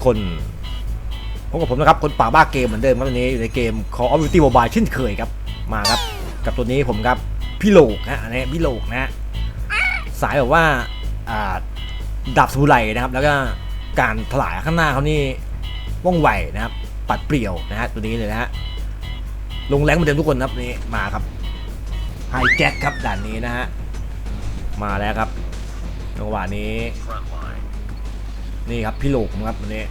ทุกคนพบกับผมนะครับ คนป่าบ้าเกมเหมือนเดิมครับวันนี้อยู่ในเกม Call of Duty Mobile เช่นเคยครับ มาครับ กับตัวนี้ผมครับ พี่โลกนะอันนี้พี่โลกนะสายแบบว่าอ่าดับสมุไรนะครับ แล้วก็การถลายข้างหน้าเขานี่ว่องไวนะครับ ปัดเปรี่ยวนะฮะตัวนี้เลยนะฮะลงแรงเหมือนเดิมทุกคนครับนี่มาครับไฮแจ็คครับด่านนี้นะฮะมาแล้วครับจังหวะนี้ นี่ครับพี่โหลกผมครับวันนี้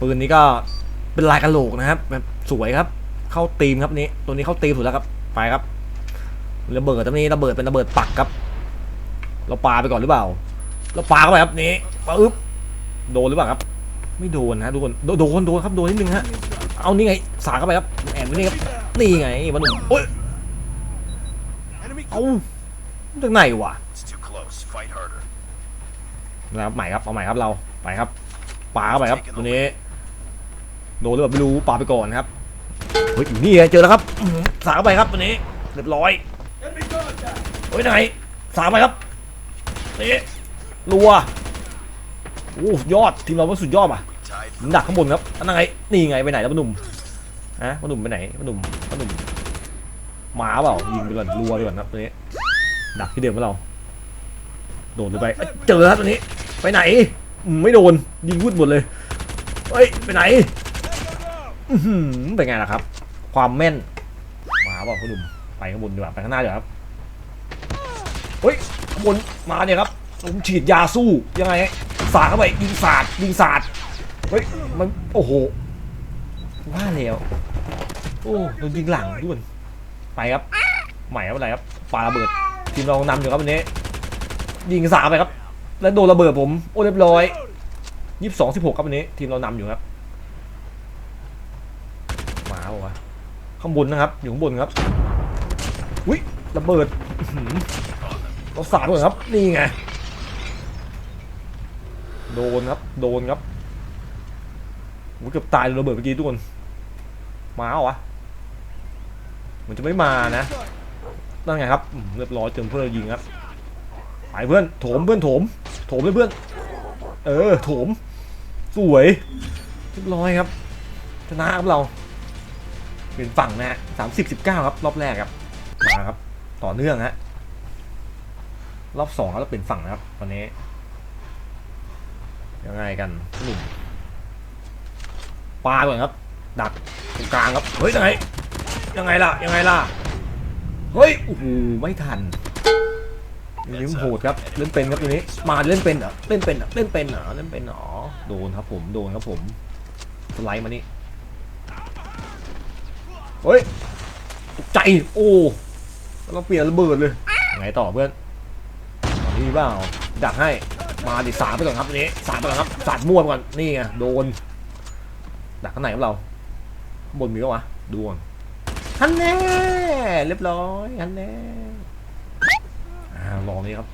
ปืนนี้ก็เป็นลายกระโหลกนะครับแบบสวยครับ เข้าตีมครับนี้ ตัวนี้เข้าตีมสุดแล้วครับไปครับระเบิดตรงนี้ระเบิดเป็นระเบิดปักครับ เราปาไปก่อนหรือเปล่า เราปาเข้าไปครับนี้ปึ๊บโดนหรือเปล่าครับ ไม่โดนนะทุกคนโดนโดนโดนครับโดนนิดนึงฮะเอานี่ไงสาเข้าไปครับแอนไว้นี่ครับนี่ไงมันหนุ่มโอ้ยเอาจากไหนวะ นะครับใหม่ครับเอาใหม่ครับเราไปครับปาเข้าไปครับตัวนี้โดนหรือเปล่าไม่รู้ปาไปก่อนครับเฮ้ยอยู่นี่ไงเจอแล้วครับอื้อหือสาเข้าไปครับตัวนี้เรียบร้อยเฮ้ยไหนสาไปครับนี่รัวโอ้สุดยอดทีมเราว่าสุดยอดอะ We tied ผมดักข้างบนครับอันนั้นไงนี่ไงไปไหนแล้วพ่อหนุ่มฮะพ่อหนุ่มไปไหนพ่อหนุ่มพ่อหนุ่มหมาเปล่ายิงไปก่อนรัวไปก่อนครับตัวนี้ดักที่เดิมของเราโดนหรือไปเอ้ยเจอครับตัวนี้ ไปไหนไม่โดนยิงวุดหมดเลยเฮ้ยไปไหนอือหือเป็นไงล่ะครับ ความแม่นมาเปล่าพ่อหนุ่มไปข้างบนดีกว่าไปข้างหน้าดีกว่าครับเฮ้ยข้างบนมาเนี่ยครับผมฉีดยาสู้ยังไงสาดเข้าไปยิงสาดยิงสาดเฮ้ยมันโอ้โหว่าแล้วโอ้โดนยิงหลังด้วยไปครับใหม่ครับอะไรครับปาระเบิดทีมเรานำอยู่ครับวันนี้ยิงสาไปครับ แล้วโดนระเบิดผม โอ้เรียบร้อยยี่สิบสองสิบหกครับวันนี้ ทีมเรานำอยู่ครับมาบอกว่าวะข้างบนนะครับ อยู่ข้างบนครับอุ้ยระเบิดเราสาดด้วยครับ นี่ไง โดนครับ โดนครับโอ้ยเกือบตายระเบิดเมื่อกี้ทุกคน มาเหรอวะมันจะไม่มานะนั่นไงครับเรียบร้อยเจอเพื่อนยิงครับไปเพื่อนโถมเพื่อนโถม มเลยเพื่อน เออ โถม สวยเรียบร้อยครับ ชนะครับเรา เป็นฝั่งนะฮะสามสิบสิบเก้าครับ รอบแรกครับ มาครับ ต่อเนื่องฮะ รอบสองแล้วเป็นฝั่งนะครับ ตอนนี้ ยังไงกันหนุ่มปาก่อนครับ ดักตรงกลางครับ เฮ้ยยังไง ยังไงล่ะ ยังไงล่ะ เฮ้ย โอ้โห ไม่ทัน นี่มันโหดครับเล่นเป็นครับตัวนี้มาเล่นเป็นเหรอเล่นเป็นเหรอเล่นเป็นเหรอเล่นเป็นเหรอโดนครับผมโดนครับผมสไลด์มานี่เฮ้ยตกใจโอ้เราเปลี่ยนระเบิดเลยไงต่อเพื่อนนี่เปล่าดักให้มาดิสาดไปก่อนครับตัวนี้สาดไปก่อนครับสาดมั่วไปก่อนนี่ไงโดนดักข้างไหนครับเราบนมีปะวะดูก่อนฮันแน่เรียบร้อยฮันแน่ ลองนี้ครับ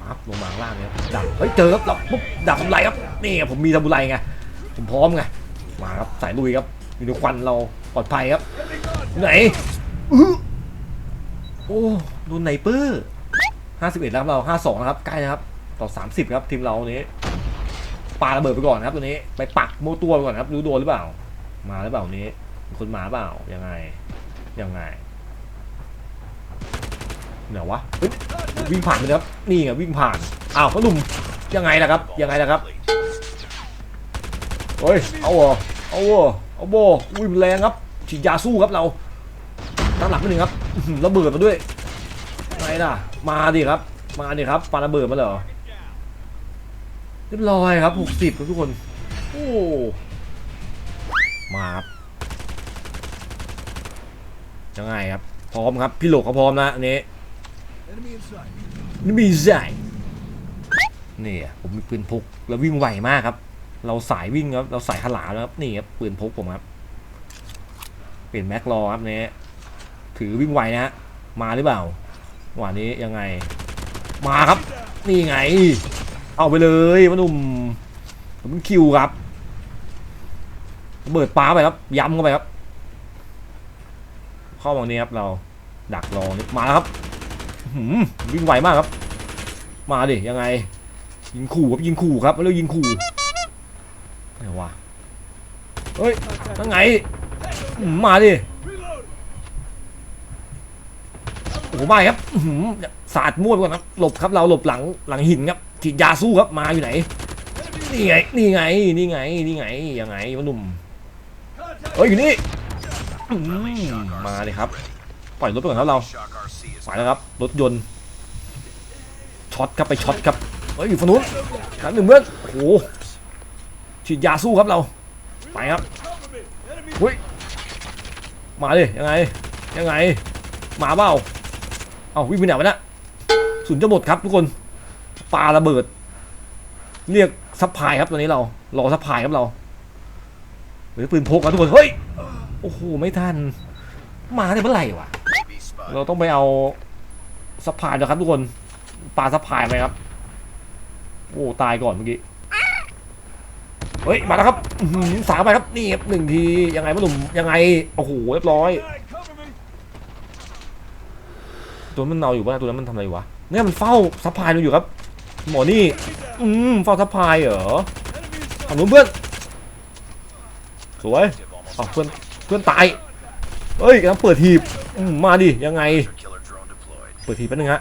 ปั๊บลงมาข้างล่างเนี่ยดักเฮ้ยเจอครับเราปุ๊บดักทำไรครับนี่ผมมีทำไรไงผมพร้อมไงมาครับสายลุยครับมีดูควันเราปลอดภัยครับไหนโอ้โดนไนเปอร์ห้าสิบเอ็ดแล้วครับเราห้าสองนะครับใกล้นะครับต่อสามสิบครับทีมเรานี้ปาระเบิดไปก่อนครับตัวนี้ไปปักโมตัวไปก่อนครับรู้โดนหรือเปล่า มาหรือเปล่านี้คนมาเปล่ายังไงยังไง ไหนวะเฮ้ยวิ่งผ่านไปแล้วครับนี่ไงวิ่งผ่านอ้าวพ่อหนุ่มยังไงล่ะครับยังไงล่ะครับเฮ้ยเอาเหรอเอาเหรอเอาโบอุ้ยแรงครับฉีดยาสู้ครับเราตั้งหลักไปหนึ่งครับระเบิดมาด้วยไงล่ะมาดิครับ มาดิครับปาระเบิดมาเหรอเรียบร้อยครับหกสิบครับทุกคนโอ้มาครับยังไงครับพร้อมครับพี่โหลกเขาพร้อมนะอันนี้ นี่มีใส่นี่อะผมมีปืนพกแล้ววิ่งไวมากครับ เราสายวิ่งครับเราสายขลาแล้วครับนี่ครับปืนพกผมครับเปลี่ยนแม็กรอครับเนี้ยถือวิ่งไวนะฮะมาหรือเปล่าวันนี้ยังไง มาครับ นี่ไง เอาไปเลยมะหนุ่มผมเป็นคิวครับระเบิดป้าไปครับ ย้ำเข้าไปครับ เข้ามานี้ครับเราดักรอนี่มาแล้วครับ วิ่งไวมากครับ มาดิยังไง ยิงขู่ครับยิงขู่ครับแล้วยิงขู่ไหนวะเฮ้ยนั่งไงมาดิโอ้โหมาครับอื้อหือสาดมั่วไปก่อนครับหลบครับเราหลบหลังหลังหินครับฉีดยาสู้ครับมาอยู่ไหนนี่ไงนี่ไงนี่ไงนี่ไงยังไงวะหนุ่มเอ้ยอยู่นี่มมาเลยครับ ปล่อยรถไปก่อนครับเรา Shock RC is ไปแล้วครับ รถยนต์ช็อตครับไปช็อตครับเฮ้ยอยู่ฝั่งนู้นนัดหนึ่งเพื่อนโอ้โหฉีดยาสู้ครับเรา ไปครับเฮ้ยมาดิยังไงยังไงมาเปล่าเอาวิ่งไปไหนวะเนะสุนจะหมดครับทุกคนปาระเบิด เรียกซัพพลายครับตอนนี้เรารอซัพพลายครับเราหรือปืนพกครับทุกคนเฮ้ยโอ้โหไม่ทันมาได้เมื่อไหร่วะ เราต้องไปเอาซัพายนะครับทุกคนปาซัพายไปครับ โอ้ตายก่อนเมื่อกี้ เฮ้ย มาแล้วครับสามไปครับ นี่ครับหนึ่งที ยังไงพ่อหนุ่ม ยังไง โอ้โห เรียบร้อย ตัวมันเนาอยู่ป่ะตัวนั้นมันทำอะไรวะ เนี่ยมันเฝ้าซัพายเราอยู่ครับ หมอนี่ อืม เฝ้าซัพายเหรอ Enemy in sight. ฝั่งนู้นเพื่อน สวย Active almost อ้าเพื่อน เพื่อนตาย เฮ้ยกำลังเปิดทีบมมาดิยังไง เปิดทีบแป๊บนึงฮะ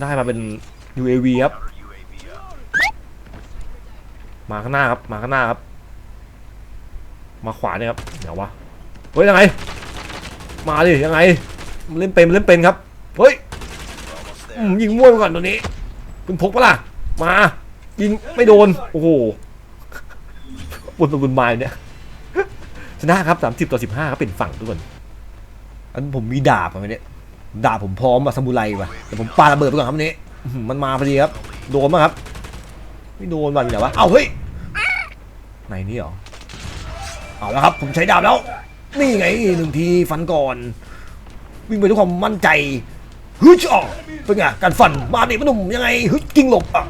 ได้มาเป็น UAV ครับ มาข้างหน้าครับมาข้างหน้าครับ มาขวาเนี่ยครับเดี๋ยววะเฮ้ยยังไง มาดิยังไงมันเล่นเป็นมันเล่นเป็นครับเฮ้ยยิงมั่วไปก่อนตัวนี้คุณพกปะล่ะมายิงไม่โดนโอ้โหบนบนไม้เนี่ย ชนะครับสามสิบต่อสิบห้าครับเป็นฝั่งทุกคนอันผมมีดาบอะไรเนี่ยดาบผมพร้อมอะซามูไรว่ะแต่ผมปาระเบิดไปก่อนครับอันนี้มันมาพอดีครับ โดนมั้งครับ ไม่โดนวันไหนวะ เอ้าเฮ้ยไหนนี่เหรอ เอาแล้วครับ ผมใช้ดาบแล้ว นี่ไงหนึ่งทีฟันก่อน วิ่งไปด้วยความมั่นใจฮึชออกเป็นไงการฟันมาดิพนุ่มยังไงฮึกิ้งหลบอะ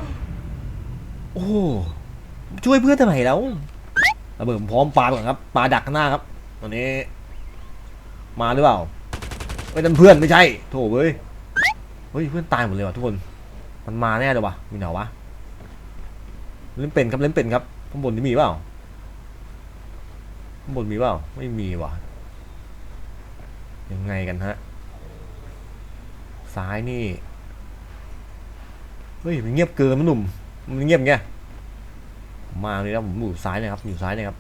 โอ้ช่วยเพื่อนทำไมแล้ว ระเบิดพร้อมปลาก่อนครับปลาดักข้างหน้าครับตอนนี้ มาหรือเปล่าไม่นั่นเพื่อนไม่ใช่โถเว้ยเฮ้ยเพื่อนตายหมดเลยว่ะทุกคน มันมาแน่เลยว่ะมีไหนวะเล่นเป็นครับเล่นเป็นครับข้างบนนี่มีเปล่าข้างบนมีเปล่าไม่มีว่ะยังไงกันฮะซ้ายนี่เฮ้ยมันเงียบเกินมันหนุ่มมันเงียบไง มาเลยนะผมอยู่ซ้ายนะครับอยู่ซ้ายนะครับ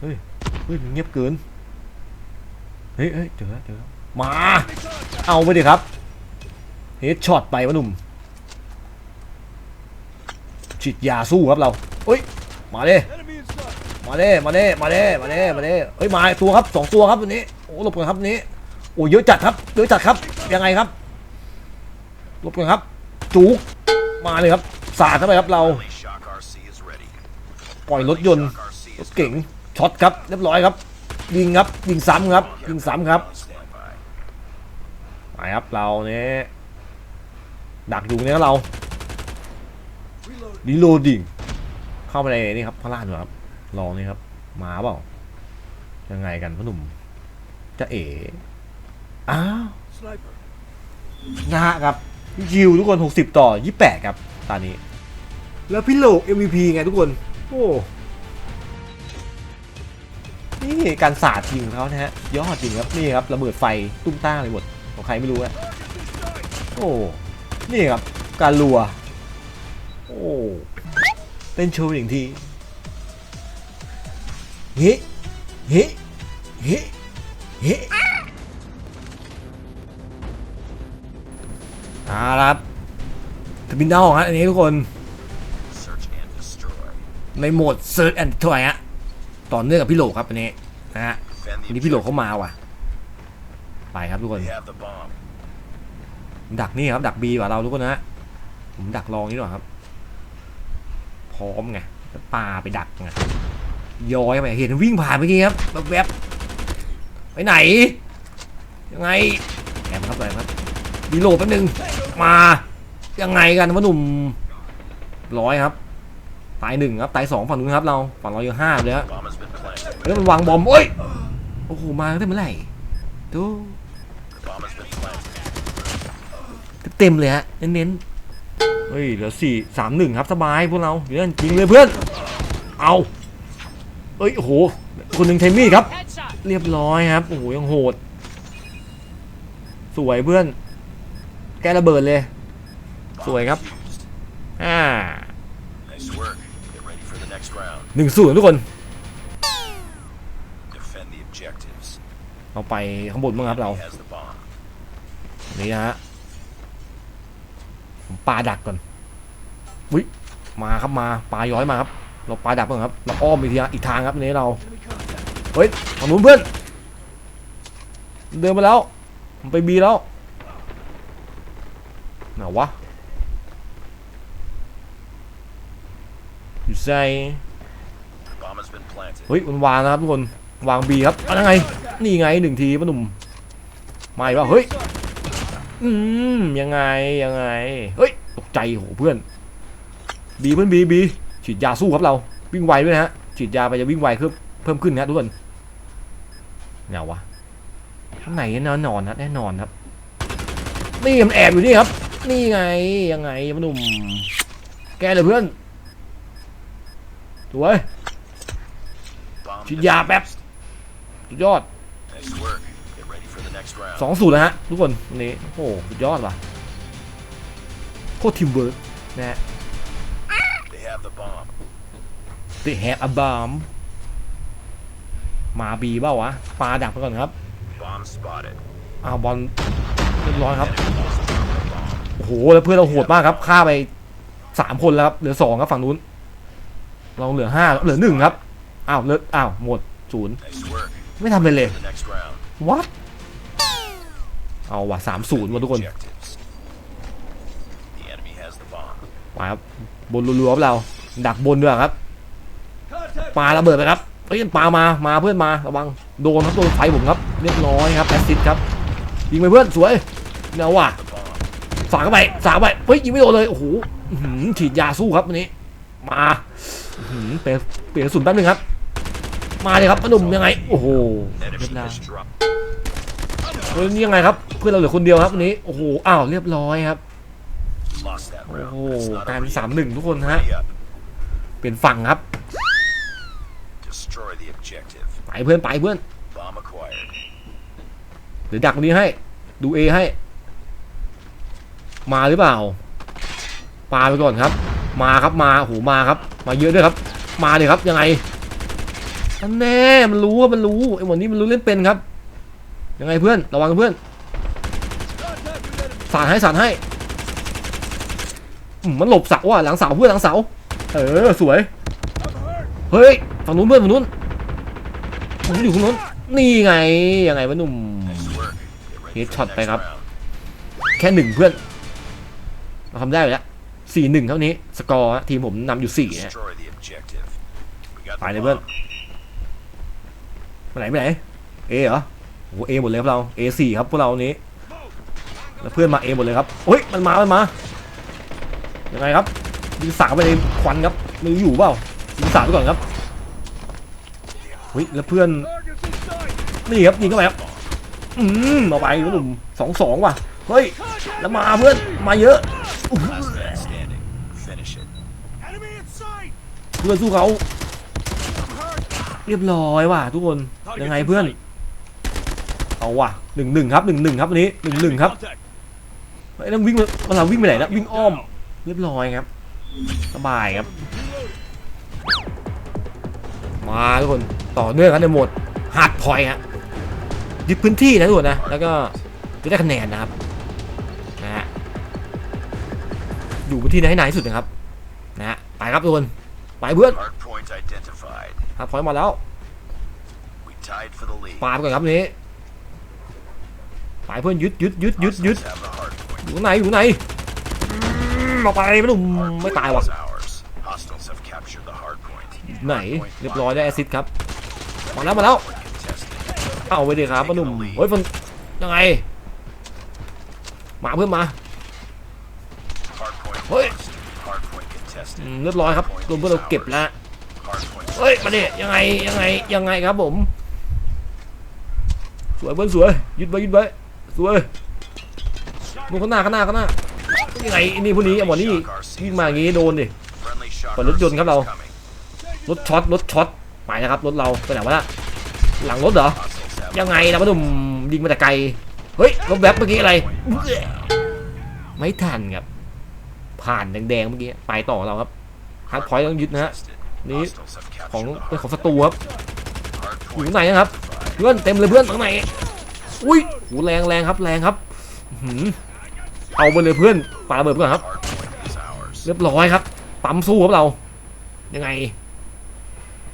เฮ้ยเฮ้ยเงียบเกินเฮ้ยเฮ้ยเจอแล้วเจอแล้วมา เอาไปดิครับเฮดช็อตไปวะหนุ่มฉีดยาสู้ครับเราเฮ้ยมาเด้มาเด้มาเด้มาเด้มาเด้มาเด้เฮ้ยมาตัวครับสองตัวครับวันนี้โอ้หลบกันครับวันนี้โอ้เยอะจัดครับเยอะจัดครับยังไงครับหลบกันครับจูกมาเลยครับ สาดเข้าไปครับเรา ปล่อยรถยนต์รถเก๋งช็อตครับเรียบร้อยครับ ยิงครับยิงซ้ำครับยิงซ้ำครับไปครับเราเนี่ยดักอยู่เนี่ยเรารีโหลดิ่งเข้าไปในนี่ครับข้างล่างดูครับลองนี่ครับมาเปล่ายังไงกันพ่อหนุ่มจะเอ๋อ้าวนะฮะครับยิวทุกคน 60 ต่อ 28 ครับ ตอนนี้ แล้วพี่โลก MVP ไงทุกคน โอ้นี่การสาดยิงของเขานะฮะยอดจริงครับนี่ครับระเบิดไฟตุ้มต้าเลยหมดของใครไม่รู้อะโอ้นี่ครับการรัว โอ้เต้นโชว์อย่างทีเฮ้เฮ้เฮ้เฮ้เอาละครับ บินดาวฮะอันนี้ทุกคน Search and destroy. ในโหมด Search and Destroy ฮะต่อเนื่องกับพี่โหลครับอันนี้นะฮะ Defend อัน the นี้พี่โหล objective. เข้ามาว่ะ ไปครับทุกคน They have the bomb. ดักนี่ครับ ดักบีกว่าเราทุกคนนะฮะผมดักลองนี่หน่อยครับ พร้อมไงแล้วปาไปดักไงย้อยไปเห็นวิ่งผ่านเมื่อกี้ครับแวบๆไปไหน ยังไงแอบครับไปครับดีโหลแป๊บนึงมา ยังไงกันวะหนุ่มร้อยครับ ตายหนึ่งครับ ตายสองฝั่งนู้นครับเรา ฝั่งเรายังห้าเลยฮะแล้วมันวางบอมโอ้ย โอ้โห มาตั้เมื่อไหร่ดูเต็มเลยฮะ เน้นเฮ้ย เหลือสี่สามหนึ่งครับสบายพวกเราเพื่อนจริงเลยเพื่อน เอาเอ้ย โอ้โห คนหนึ่งเทมมี่ครับ เรียบร้อยครับ โอ้โห ยังโหด สวยเพื่อน แกระเบิดเลย สวยครับ Defused. อ่า Nice work. Get ready for the next round. หนึ่งศูนย์ทุกคน Defend the objectives. เราไปข้างบนบ้างครับเรา He has the bomb. นี่นะฮะผมปาดักก่อนวิมาครับมาปลาย้อยมาครับ เราปาดักก่อนครับ เราอ้อมอีกทีอีกทางครับอันนี้เรา เฮ้ยฝั่งนู้นเพื่อน เดินมาแล้ว มันไปบีแล้วไหนวะ อยู่ใส่ Bomb has been planted. เฮ้ยมันวางนะครับทุกคนวางบีครับเอะไรไงนี่ไงหนึ่งทีพ่อหนุ่มมาอีกว่าเฮ้ยอืมยังไงยังไงเฮ้ยตกใจโหเพื่อนบีเพื่อนบีบีฉีดยาสู้ครับเราวิ่งไวด้วยนะฮะฉีดยาไปจะวิ่งไวเพิ่มเพิ่มขึ้นนะทุกคนเงาวะข้างไหนแน่นอนนะแน่นอนครับนี่มันแอบอยู่นี่ครับ นี่ไงยังไงพ่อหนุ่มแกเลยเพื่อน สวย Bomb Chị già bẹp. defused. สุดยอด Nice work. Get ready for the next round. สองศูนย์แล้วฮะทุกคนวันนี้โอ้โหสุดยอดว่ะโคตรทีมเวิร์กนะฮะ They have the bomb. The have a bomb มาบีเปล่าวะปาดักไปก่อนครับ Bomb spotted. อ้าวบอลเรียบร้อยครับ Enemy has dropped the bomb. โอ้โหแล้วเพื่อนเราโหดมากครับฆ่าไปสามคนแล้วครับเหลือสองครับฝั่งนู้น เราเหลือห้าเหลือหนึ่งครับ อ้าวเลืออ้าว หมดศูนย์ไม่ทำอะไรเลย what เอาว่ะสามศูนย์ว่ะทุกคนมาครับบนรัวๆครับเรา ดักบนด้วยครับปาระเบิดไปครับเฮ้ยปามา มาเพื่อนมา ระวัง โดนครับโดนไฟผมครับ เรียบร้อยครับ แอสซิดครับ ยิงไปเพื่อน สวยเนาว่ะ The bomb. สาดเข้าไป สาไป เฮ้ยยิงไม่โดนเลย โอ้โหฉีดยาสู้ครับวันนี้ มา เปลี่ยนเปลี่ยนกระสุนแป๊บนึงครับ มาเลยครับพอหนุ่มยังไง โอ้โหเรียบร้อยเฮ้ยนี่ยังไงครับ เพื่อนเราเหลือคนเดียวครับวันนี้ โอ้โห อ้าว เรียบร้อยครับ โอ้โหกลายเป็นสามหนึ่งทุกคนฮะ เปลี่ยนฝั่งครับ ไปเพื่อนไปเพื่อนเดี๋ยวดักตรงนี้ให้ ดูเอให้ มาหรือเปล่า ปาไปก่อนครับ มาครับมาโอ้โหมาครับ มาเยอะด้วยครับ มาเลยครับยังไงอันแน่มันรู้ว่ามันรู้ไอ้หมดนี้มันรู้เล่นเป็นครับ ยังไงเพื่อนระวังเพื่อนสาดให้สาดให้มันหลบเสาอะหลังเสาเพื่อนหลังเสาเออสวยเฮ้ยฝั่งนู้นเพื่อนฝั่งนู้นฝั่งนู้นอยู่ฝั่งนู้นนี่ไงยังไงวะหนุ่ม Nice work. Get ready for the Headshot next ไปครับ แค่หนึ่งเพื่อนเราทำได้อยู่แล้ว สี่หนึ่งเท่านี้ สกอร์ฮะทีมผมนำอยู่สี่ฮะ Destroy the objective. We got ไป the เลยเพื่อน bomb. ไปไหนไปไหนเอเหรอโอ้โหเอหมดเลยครับเราเอสี่ครับพวกเรานี้แล้วเพื่อนมาเอหมดเลยครับเฮ้ยมันมา มันมายังไงครับยิงสาไปในควันครับไม่รู้อยู่เปล่ายิงสาไปก่อนครับเฮ้ยแล้วเพื่อนนี่ครับยิงเข้าไปครับอืมเอาไปหนุ่มสองสองว่ะเฮ้ยแล้วมาเพื่อนมาเยอะ พื่อนสู้เขาเรียบร้อยว่ะทุกคนยังไงเพื่อนเอาว่ะหนึ่งหนึ่งครับหนึ่งหนึ่งครับวันนี้หนึ่งหนึ่งครับไอ้นั่นวิ่งมาเราวิ่งไปไหนนะวิ่งอ้อมเรียบร้อยครับสบายครับมาทุกคนต่อเนื่องกันในโหมดฮาร์ดพอยฮะยึดพื้นที่นะทุกคนนะแล้วก็จะได้คะแนนนะครับนะฮะอยู่พื้นที่ไหนให้นานที่สุดนะครับนะฮะไปครับทุกคน ไปเพื่อน Hard point identified. ฮาร์ดพอยมาแล้ว We tied for the lead. ปาไปก่อนครับนี้ไปเพื่อนยึดยึดยึดยึดยึด Hostiles have the hard point. อยู่ไหนอยู่ไหนอืมเอาไปไม่รู้ Hard ไม่ point ตายว่ะ is ours. Hostiles have captured the hard point. ไหน เรียบร้อยได้แอสซิสต์ครับ มาแล้วมาแล้ว Contested. เอาไปดิครับพ่อหนุ่มเฮ้ยมันยังไง มาเพื่อนมา Hard point Oi. lost. Hard point อื contested. ม เรียบร้อยครับรวมเพื่อนเราเก็บแล้วเฮ้ยมาดิยังไงยังไงยังไงครับผม สวยเพื่อนสวยยึดไว้ยึดไว้สวยนู่นข้างหน้าข้างหน้าข้างหน้ายังไงนี่พวกนี้ไอ้หมอนี่วิ่งมาอย่างงี้โดนดิเปิดรถยนต์ครับเรารถช็อตรถช็อตไปนะครับรถเราไปไหนวะน่ะหลังรถเหรอยังไงนะพ่อหนุ่มยิงมาแต่ไกลเฮ้ยรถแวบเมื่อกี้อะไร ไม่ทันครับ ผ่านแดงๆเมื่อกี้ไปต่อเราครับฮาร์ดพอยต์ต้องยึดนะฮะ tested. Ní- Hostiles have ของเป็นของศัตรูครับอยู่ point. ข้างในนะครับ เพื่อนเต็มเลยเพื่อนข้างในอุ้ยโหแรงแรงครับแรงครับเอาไปเลยเพื่อนปาระเบิดเพื่อนครับ เรียบร้อยครับปั๊มสู้ครับเรา ยังไง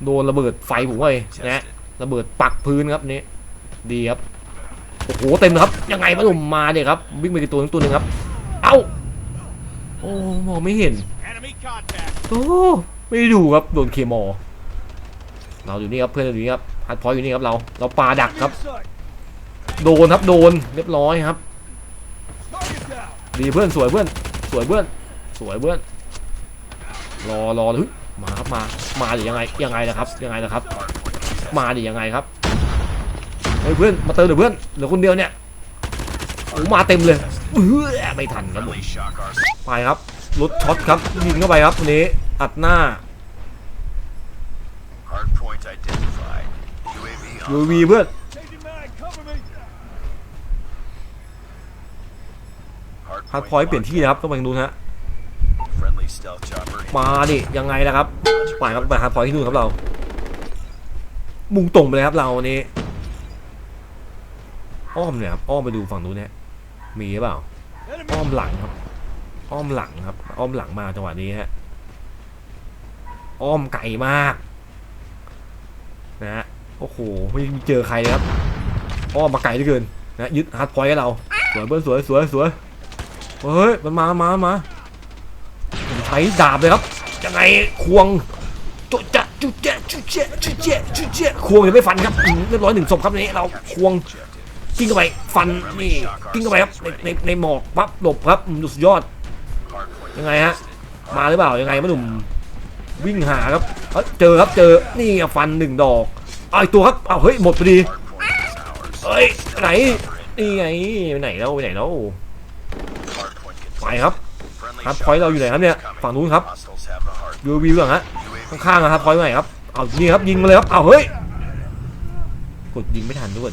โดนระเบิดไฟผมเลยนะระเบิดปักพื้นครับนี่ดีครับโอ้โหเต็มเลยครับ ยังไงมาลุมมาเนี่ยครับวิ่งไปกี่ตัวนึงตัวหนึ่งครับ เอ้า โอ้มองไม่เห็น Enemy contact. โอ้ไม่ได้ดูครับโดนเคมอลเราอยู่นี่ครับเพื่อนเราอยู่นี่ครับฮัดพอยต์อยู่นี่ครับเราเราปาดักครับ Sight. โดนครับโดนเรียบร้อยครับ Target down. ดีเพื่อนสวยเพื่อนสวยเพื่อนสวยเพื่อนรอรอเฮ้ยมาครับมามาดิยังไงยังไงนะครับยังไงนะครับ Hard point is tested. มาดิยังไงครับเฮ้ยเพื่อนมาเติมเดี๋ยวเพื่อนเหลือคนเดียวเนี่ย โอ้มาเต็มเลยไม่ทันครับไปครับรถช็อตครับยิงเข้าไปครับวันนี้อัดหน้า UAV เพื่อนฮาร์ดพอยต์เปลี่ยนที่นะครับต้องไปทางนู้นะมาดิยังไงนะครับไปครับไปฮาร์ดพอยต์ที่นู่นครับเรา มุ่งตรงไปเลยครับเราวันนี้ อ้อมเนี่ยครับอ้อมไปดูฝั่งนู้นเนี่ย มีหรือเปล่า อ้อมหลังครับ อ้อมหลังครับ อ้อมหลังมาจังหวะนี้ฮะ อ้อมไกลมาก นะฮะ โอ้โห ไม่เจอใครครับ อ้อมมาไกลเหลือเกิน นะยึดฮาร์ดพอยต์ให้เรา สวยเพื่อนสวยสวยสวยเฮ้ย มันมามามาผมใช้ดาบเลยครับ ยังไงควงจุดจะจุดเจะจุดเจะจุดเจะจุเจะควงยังไม่ฟันครับเรียบร้อยหนึ่งศพครับนี้เราควง กิ้งเข้าไปฟันนี่กิ้งเข้าไปครับในในในหมอกปั๊บหลบครับอืมสุดยอด Hard point ยังไงฮะ tested. มาหรือเปล่ายังไงมะหนุ่มวิ่งหาครับเอ้ยเจอครับเจอนี่ไงฟันหนึ่งดอกเอาอีกตัวครับเอาเฮ้ยหมดพอดี Hard point is ours. เอ้ยไปไหนนี่ไงไปไหนแล้วไปไหนแล้ว Hard point ไปครับ Friendly ฮาร์ดพอยต์เราอยู่ไหนครับเนี่ย coming. ฝั่งนู้นครับ Hostiles have the hard ยูวีเรื่องฮะ UAV ข้างๆนะครับพอยต์ไหนครับเอานี่ครับยิงมาเลยครับเอาเฮ้ยกดยิงไม่ทันด้วย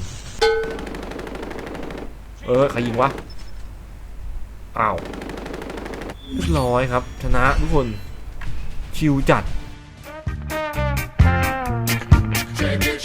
เออใครยิงวะอ้าวร้อยครับ ชนะทุกคนชิวจัด Check